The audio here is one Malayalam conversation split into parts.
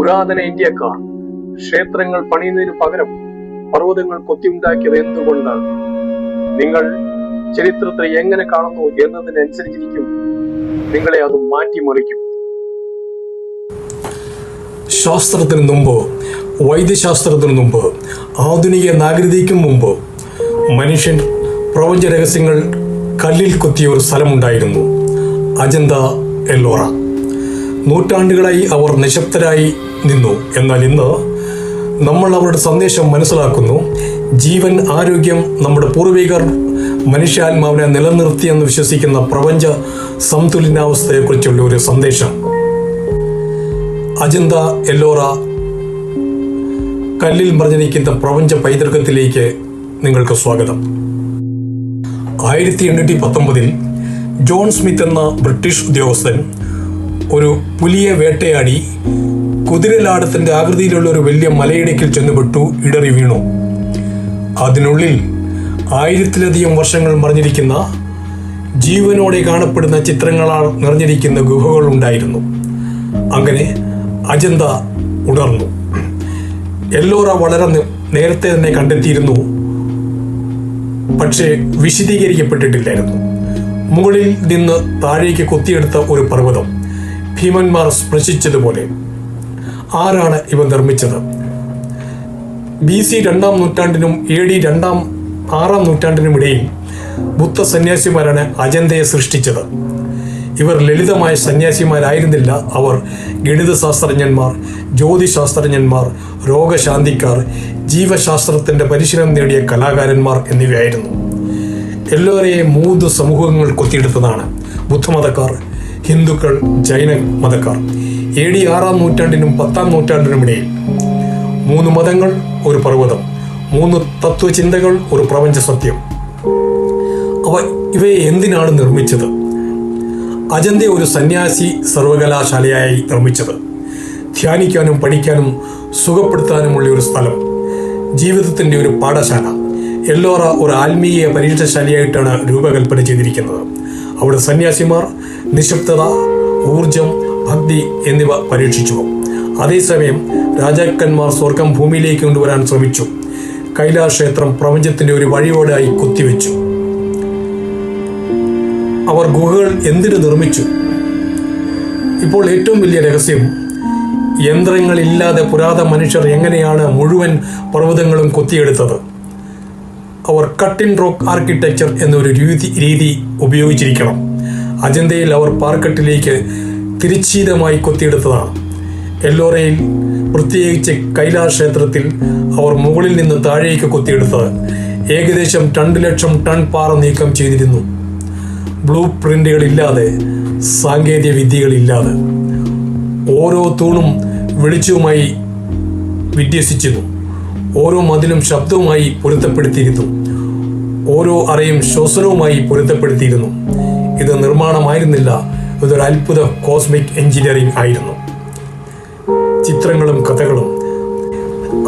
പുരാതന ഇന്ത്യക്കാർ. ക്ഷേത്രങ്ങൾ പണിയുന്നതിന് പകരം പർവതങ്ങൾ കൊത്തിയുണ്ടാക്കിയത് എന്തുകൊണ്ട് നിങ്ങൾ ചരിത്രത്തെ എങ്ങനെ കാണുന്നു എന്നതിനനുസരിച്ചിരിക്കും നിങ്ങളെ അത് മാറ്റിമറിക്കും. ശാസ്ത്രത്തിന് മുമ്പ് വൈദ്യശാസ്ത്രത്തിന് മുമ്പ് ആധുനിക നാഗരികതയ്ക്കും മുമ്പ് മനുഷ്യൻ പ്രപഞ്ച രഹസ്യങ്ങൾ കല്ലിൽ കൊത്തിയ ഒരു സ്ഥലമുണ്ടായിരുന്നു. അജന്ത എല്ലോറ. നൂറ്റാണ്ടുകളായി അവർ നിശബ്ദരായി നിന്നു. എന്നാൽ ഇന്ന് നമ്മൾ അവരുടെ സന്ദേശം മനസ്സിലാക്കുന്നു. ജീവൻ ആരോഗ്യം നമ്മുടെ പൂർവികർ മനുഷ്യാത്മാവിനെ നിലനിർത്തിയെന്ന് വിശ്വസിക്കുന്ന പ്രപഞ്ച സന്തുലിനാവസ്ഥയെക്കുറിച്ചുള്ള ഒരു സന്ദേശം. അജന്ത എല്ലോറ കല്ലിൽ മറിഞ്ഞിരിക്കുന്ന പ്രപഞ്ച പൈതൃകത്തിലേക്ക് നിങ്ങൾക്ക് സ്വാഗതം. ആയിരത്തി എണ്ണൂറ്റി പത്തൊമ്പതിൽ ജോൺ സ്മിത്ത് എന്ന ബ്രിട്ടീഷ് ഉദ്യോഗസ്ഥൻ ഒരു പുലിയെ വേട്ടയാടി കുതിരലാടത്തിന്റെ ആകൃതിയിലുള്ള ഒരു വലിയ മലയിടുക്കിൽ ചെന്നുപെട്ടു ഇടറി വീണു. അതിനുള്ളിൽ ആയിരത്തിലധികം വർഷങ്ങൾ മറിഞ്ഞിരിക്കുന്ന ജീവനോടെ കാണപ്പെടുന്ന ചിത്രങ്ങളാൽ നിറഞ്ഞിരിക്കുന്ന ഗുഹകൾ ഉണ്ടായിരുന്നു. അങ്ങനെ അജന്ത ഉണർന്നു. എല്ലോറ വളരെ നേരത്തെ തന്നെ കണ്ടെത്തിയിരുന്നു. പക്ഷേ വിശദീകരിക്കപ്പെട്ടിട്ടില്ലായിരുന്നു. മുകളിൽ നിന്ന് താഴേക്ക് കൊത്തിയെടുത്ത ഒരു പർവതം ഭീമന്മാർ സ്പർശിച്ചതുപോലെ ആരാണ് ഇവ നിർമ്മിച്ചത്? ബി സി രണ്ടാം നൂറ്റാണ്ടിനും എ ഡി രണ്ടാം ആറാം നൂറ്റാണ്ടിനും ഇടയിൽ ബുദ്ധ സന്യാസിമാരാണ് അജന്തയെ സൃഷ്ടിച്ചത്. ഇവർ ലളിതമായ സന്യാസിമാരായിരുന്നില്ല. അവർ ഗണിതശാസ്ത്രജ്ഞന്മാർ ജ്യോതിശാസ്ത്രജ്ഞന്മാർ രോഗശാന്തിക്കാർ ജീവശാസ്ത്രത്തിന്റെ പരിശീലനം നേടിയ കലാകാരന്മാർ എന്നിവയായിരുന്നു. എല്ലാവരെയും മൂന്ന് സമൂഹങ്ങൾ കൊത്തിയെടുത്തതാണ് ബുദ്ധമതക്കാർ ഹിന്ദുക്കൾ ജൈന മതക്കാർ എ ഡി ആറാം നൂറ്റാണ്ടിനും പത്താം നൂറ്റാണ്ടിനും ഇടയിൽ. മൂന്ന് മതങ്ങൾ ഒരു പർവതം. മൂന്ന് തത്വചിന്തകൾ ഒരു പ്രപഞ്ച സത്യം. അവ ഇവയെ എന്തിനാണ് നിർമ്മിച്ചത്? അജന്ത ഒരു സന്യാസി സർവകലാശാലയായി നിർമ്മിച്ചത്. ധ്യാനിക്കാനും പഠിക്കാനും സുഖപ്പെടുത്താനുമുള്ള ഒരു സ്ഥലം. ജീവിതത്തിന്റെ ഒരു പാഠശാല. എല്ലോറ ഒരു ആത്മീയ പരീക്ഷശാലയായിട്ടാണ് രൂപകൽപ്പന ചെയ്തിരിക്കുന്നത്. അവിടെ സന്യാസിമാർ നിശബ്ദത ഊർജം ഭക്തി എന്നിവ പരീക്ഷിച്ചു. അതേസമയം രാജാക്കന്മാർ സ്വർഗം ഭൂമിയിലേക്ക് കൊണ്ടുവരാൻ ശ്രമിച്ചു. കൈലാസ് ക്ഷേത്രം പ്രപഞ്ചത്തിന്റെ ഒരു വഴിയോടായി കുത്തിവെച്ചു. അവർ ഗുഹകൾ എന്തിനു നിർമ്മിച്ചു? ഇപ്പോൾ ഏറ്റവും വലിയ രഹസ്യം യന്ത്രങ്ങളില്ലാതെ പുരാതന മനുഷ്യർ എങ്ങനെയാണ് മുഴുവൻ പർവതങ്ങളും കൊത്തിയെടുത്തത്? അവർ കട്ടിൻ റോക്ക് ആർക്കിടെക്ചർ എന്നൊരു രീതി രീതി ഉപയോഗിച്ചിരിക്കണം. അജന്തയിൽ അവർ പാർക്കട്ടിലേക്ക് തിരിച്ചീതമായി കൊത്തിയെടുത്തതാണ്. എല്ലോറയിൽ പ്രത്യേകിച്ച് കൈലാസ് ക്ഷേത്രത്തിൽ അവർ മുകളിൽ നിന്ന് താഴേക്ക് കൊത്തിയെടുത്തത്. ഏകദേശം രണ്ട് ലക്ഷം ടൺ പാറ നീക്കം ചെയ്തിരുന്നു. ബ്ലൂ പ്രിന്റുകളില്ലാതെ സാങ്കേതിക വിദ്യകളില്ലാതെ. ഓരോ തൂണും വെളിച്ചവുമായി വിന്യസിച്ചിരുന്നു. ഓരോ മതിലും ശബ്ദവുമായി പൊരുത്തപ്പെടുത്തിയിരുന്നു. ഓരോ അറയും ശ്വസനവുമായി പൊരുത്തപ്പെടുത്തിയിരുന്നു. ഇത് നിർമ്മാണമായിരുന്നില്ല. ഇതൊരു അത്ഭുത കോസ്മിക് എഞ്ചിനീയറിംഗ് ആയിരുന്നു. ചിത്രങ്ങളും കഥകളും.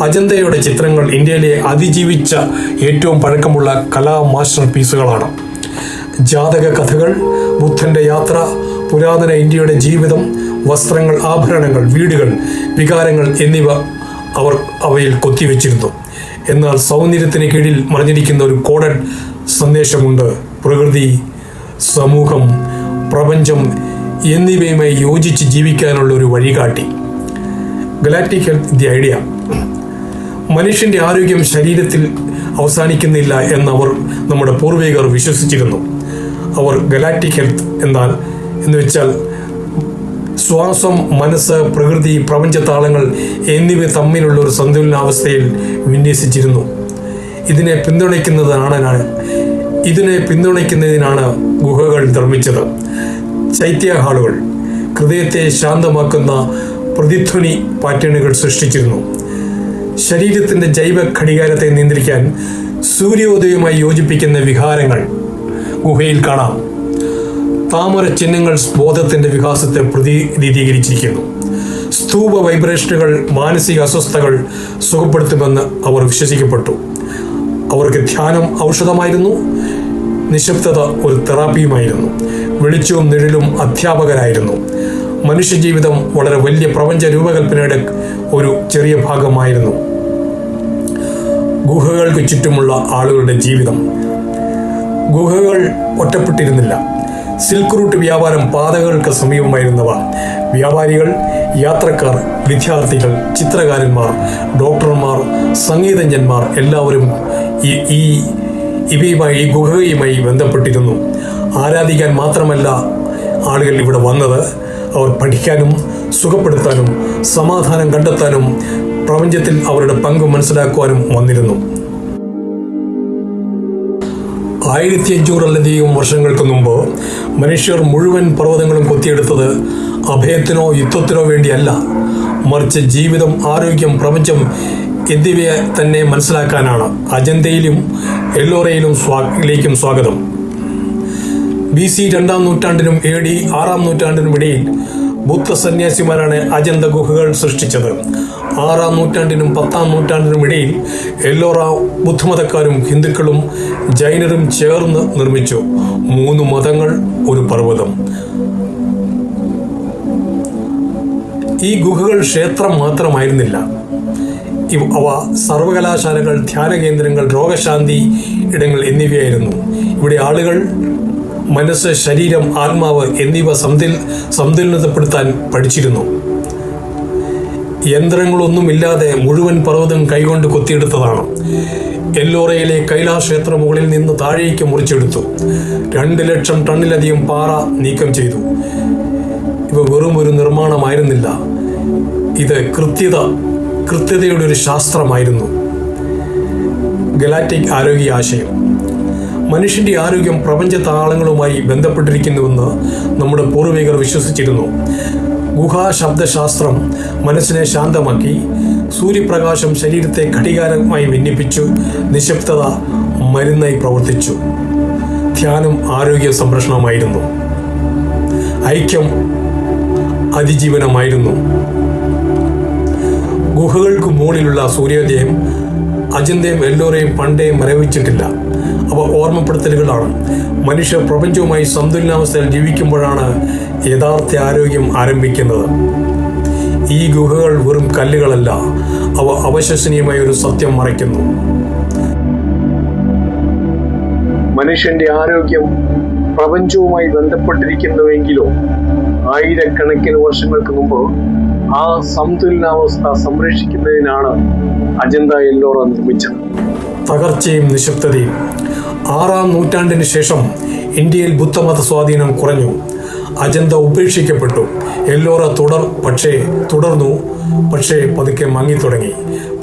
അജന്തയുടെ ചിത്രങ്ങൾ ഇന്ത്യയിലെ അതിജീവിച്ച ഏറ്റവും പഴക്കമുള്ള കലാ മാസ്റ്റർ പീസുകളാണ്. ജാതക കഥകൾ ബുദ്ധന്റെ യാത്ര പുരാതന ഇന്ത്യയുടെ ജീവിതം വസ്ത്രങ്ങൾ ആഭരണങ്ങൾ വീടുകൾ വികാരങ്ങൾ എന്നിവ അവർ അവയിൽ കൊത്തിവെച്ചിരുന്നു. എന്നാൽ സൗന്ദര്യത്തിന് കീഴിൽ മറിഞ്ഞിരിക്കുന്ന ഒരു കോഡഡ് സന്ദേശമുണ്ട്. പ്രകൃതി സമൂഹം പ്രപഞ്ചം എന്നിവയുമായി യോജിച്ച് ജീവിക്കാനുള്ള ഒരു വഴികാട്ടി. ഗലാക്ടിക് ഹെൽത്ത് ദി ഐഡിയ മനുഷ്യന്റെ ആരോഗ്യം ശരീരത്തിൽ അവസാനിക്കുന്നില്ല എന്നവർ നമ്മുടെ പൂർവികർ വിശ്വസിച്ചിരുന്നു. അവർ ഗലാക്ടിക് ഹെൽത്ത് എന്നാൽ എന്ന് വെച്ചാൽ ശ്വാസം മനസ്സ് പ്രകൃതി പ്രപഞ്ചതാളങ്ങൾ എന്നിവ തമ്മിലുള്ള ഒരു സന്തുലനാവസ്ഥയിൽ വിന്യസിച്ചിരുന്നു. ഇതിനെ പിന്തുണയ്ക്കുന്നതാണ് ഇതിനെ പിന്തുണയ്ക്കുന്നതിനാണ് ഗുഹകൾ നിർമ്മിച്ചത്. ചൈത്യ ഹാളുകൾ ഹൃദയത്തെ ശാന്തമാക്കുന്ന പ്രതിധ്വനി പാറ്റേണുകൾ സൃഷ്ടിച്ചിരുന്നു. ശരീരത്തിന്റെ ജൈവ ഘടികാരത്തെ നിയന്ത്രിക്കാൻ സൂര്യോദയവുമായി യോജിപ്പിക്കുന്ന വിഹാരങ്ങൾ ഗുഹയിൽ കാണാം. താമര ചിഹ്നങ്ങൾ ബോധത്തിന്റെ വികാസത്തെ പ്രതിനിധീകരിച്ചിരിക്കുന്നു സ്തൂപ വൈബ്രേഷനുകൾ മാനസിക അസ്വസ്ഥകൾ സുഖപ്പെടുത്തുമെന്ന് അവർ വിശ്വസിക്കപ്പെട്ടു. അവർക്ക് ധ്യാനം ഔഷധമായിരുന്നു. നിശബ്ദത ഒരു തെറാപ്പിയുമായിരുന്നു. വെളിച്ചവും നിഴലും അധ്യാപകരായിരുന്നു. മനുഷ്യജീവിതം വളരെ വലിയ പ്രപഞ്ച രൂപകൽപ്പനയുടെ ഒരു ചെറിയ ഭാഗമായിരുന്നു. ഗുഹകൾക്ക് ചുറ്റുമുള്ള ആളുകളുടെ ജീവിതം. ഗുഹകൾ ഒറ്റപ്പെട്ടിരുന്നില്ല. സിൽക്ക് റൂട്ട് വ്യാപാരം പാതകൾക്ക് സമീപമായിരുന്നവ. വ്യാപാരികൾ യാത്രക്കാർ വിദ്യാർത്ഥികൾ ചിത്രകാരന്മാർ ഡോക്ടർമാർ സംഗീതജ്ഞന്മാർ എല്ലാവരും ഈ ഇവയുമായി ഈ ഗുഹയുമായി ബന്ധപ്പെട്ടിരുന്നു. ആരാധിക്കാൻ മാത്രമല്ല ആളുകൾ ഇവിടെ വന്നത്. അവർ പഠിക്കാനും സുഖപ്പെടുത്താനും സമാധാനം കണ്ടെത്താനും പ്രപഞ്ചത്തിൽ അവരുടെ പങ്ക് മനസ്സിലാക്കുവാനും വന്നിരുന്നു. ആയിരത്തി അഞ്ഞൂറിലധികം വർഷങ്ങൾക്ക് മുമ്പ് മനുഷ്യർ മുഴുവൻ പർവതങ്ങളും കൊത്തിയെടുത്തത് അഭയത്തിനോ യുദ്ധത്തിനോ വേണ്ടിയല്ല. മറിച്ച് ജീവിതം ആരോഗ്യം പ്രപഞ്ചം എന്നിവയെ തന്നെ മനസ്സിലാക്കാനാണ് അജന്തയിലും എല്ലോറയിലും സ്വാഗിലേക്കും സ്വാഗതം. ബി സി രണ്ടാം നൂറ്റാണ്ടിനും എ ഡി ആറാം നൂറ്റാണ്ടിനും ഇടയിൽ ബുദ്ധ സന്യാസിമാരാണ് അജന്ത ഗുഹകൾ സൃഷ്ടിച്ചത്. ആറാം നൂറ്റാണ്ടിനും പത്താം നൂറ്റാണ്ടിനും ഇടയിൽ എല്ലോറ ബുദ്ധമതക്കാരും ഹിന്ദുക്കളും ജൈനരും ചേർന്ന് നിർമ്മിച്ചു മൂന്ന് മതങ്ങൾ ഒരു പർവതം. ഈ ഗുഹകൾ ക്ഷേത്രം മാത്രമായിരുന്നില്ല. അവ സർവകലാശാലകൾ ധ്യാന കേന്ദ്രങ്ങൾ രോഗശാന്തി ഇടങ്ങൾ എന്നിവയായിരുന്നു. ഇവിടെ ആളുകൾ മനസ്സ് ശരീരം ആത്മാവ് എന്നിവ സംതിൽ സന്തുലിതപ്പെടുത്താൻ പഠിച്ചിരുന്നു. യന്ത്രങ്ങളൊന്നുമില്ലാതെ മുഴുവൻ പർവതം കൈകൊണ്ട് കൊത്തിയെടുത്തതാണ്. എല്ലോറയിലെ കൈലാസ് ക്ഷേത്ര മുകളിൽ നിന്ന് താഴേക്ക് മുറിച്ചെടുത്തു. രണ്ട് ലക്ഷം ടണ്ണിലധികം പാറ നീക്കം ചെയ്തു. ഇവ വെറും ഒരു നിർമ്മാണമായിരുന്നില്ല. ഇത് കൃത്യത കൃത്യതയുടെ ഒരു ശാസ്ത്രമായിരുന്നു. ഗലാറ്റിക് ആരോഗ്യ ആശയം. മനുഷ്യന്റെ ആരോഗ്യം പ്രപഞ്ച താളങ്ങളുമായി ബന്ധപ്പെട്ടിരിക്കുന്നുവെന്ന് നമ്മുടെ പൂർവികർ വിശ്വസിച്ചിരുന്നു. ഗുഹാ ശബ്ദശാസ്ത്രം മനസ്സിനെ ശാന്തമാക്കി സൂര്യപ്രകാശം ശരീരത്തെ ഘടികാരമായി ഭിന്നിപ്പിച്ചു നിശബ്ദത മരുന്നായി പ്രവർത്തിച്ചു. ധ്യാനം ആരോഗ്യ സംരക്ഷണമായിരുന്നു. ഐക്യം അതിജീവനമായിരുന്നു. ഗുഹകൾക്ക് മുകളിലുള്ള സൂര്യോദയം അജന്തയും എല്ലോറയും പണ്ടേ മരവിച്ചിട്ടില്ല. അവ ഓർമ്മപ്പെടുത്തലുകളാണ്. മനുഷ്യ പ്രപഞ്ചവുമായി സന്തുലനാവസ്ഥയിൽ ജീവിക്കുമ്പോഴാണ് യഥാർത്ഥ ആരോഗ്യം ആരംഭിക്കുന്നത്. ഈ ഗുഹകൾ വെറും കല്ലുകളല്ല അവ അവശസനീയമായ ഒരു സത്യം മറയ്ക്കുന്നു. മനുഷ്യന്റെ ആരോഗ്യം പ്രപഞ്ചവുമായി ബന്ധപ്പെട്ടിരിക്കുന്നുവെങ്കിലോ ആയിരക്കണക്കിന് വർഷങ്ങൾക്ക് മുമ്പ് ആ സന്തുലനാവസ്ഥ സംരക്ഷിക്കുന്നതിനാണ് അജന്ത എല്ലോറ നിർമ്മിച്ചത്. തകർച്ചയും നിശബ്ദതയും ആറാം നൂറ്റാണ്ടിന് ശേഷം ഇന്ത്യയിൽ ബുദ്ധമത സ്വാധീനം കുറഞ്ഞു. അജന്ത ഉപേക്ഷിക്കപ്പെട്ടു. എല്ലോറ തുടർ പക്ഷേ തുടർന്നു. പക്ഷേ പതുക്കെ മങ്ങിത്തുടങ്ങി.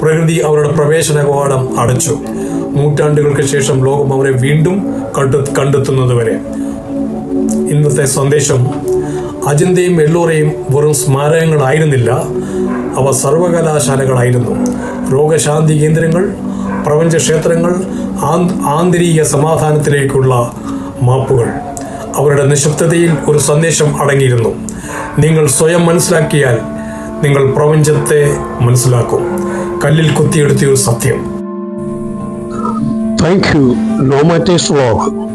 പ്രകൃതി അവരുടെ പ്രവേശന കവാടം അടച്ചു. നൂറ്റാണ്ടുകൾക്ക് ശേഷം ലോകം അവരെ വീണ്ടും കണ്ടു കണ്ടെത്തുന്നതുവരെ ഇന്നത്തെ സന്ദേശം അജന്തയും എല്ലോറയും വെറും സ്മാരകങ്ങളായിരുന്നില്ല. അവ സർവകലാശാലകളായിരുന്നു. രോഗശാന്തി കേന്ദ്രങ്ങൾ പ്രപഞ്ച ക്ഷേത്രങ്ങൾ ആന്ത്- ആന്തരിക സമാധാനത്തിലേക്കുള്ള മാപ്പുകൾ. അവരുടെ നിശബ്ദതയിൽ ഒരു സന്ദേശം അടങ്ങിയിരുന്നു. നിങ്ങൾ സ്വയം മനസ്സിലാക്കിയാൽ നിങ്ങൾ പ്രപഞ്ചത്തെ മനസ്സിലാക്കും. കല്ലിൽ കുത്തിയെടുത്തിയ ഒരു സത്യം. Thank you നോമാറ്റേഴ്സ് vlog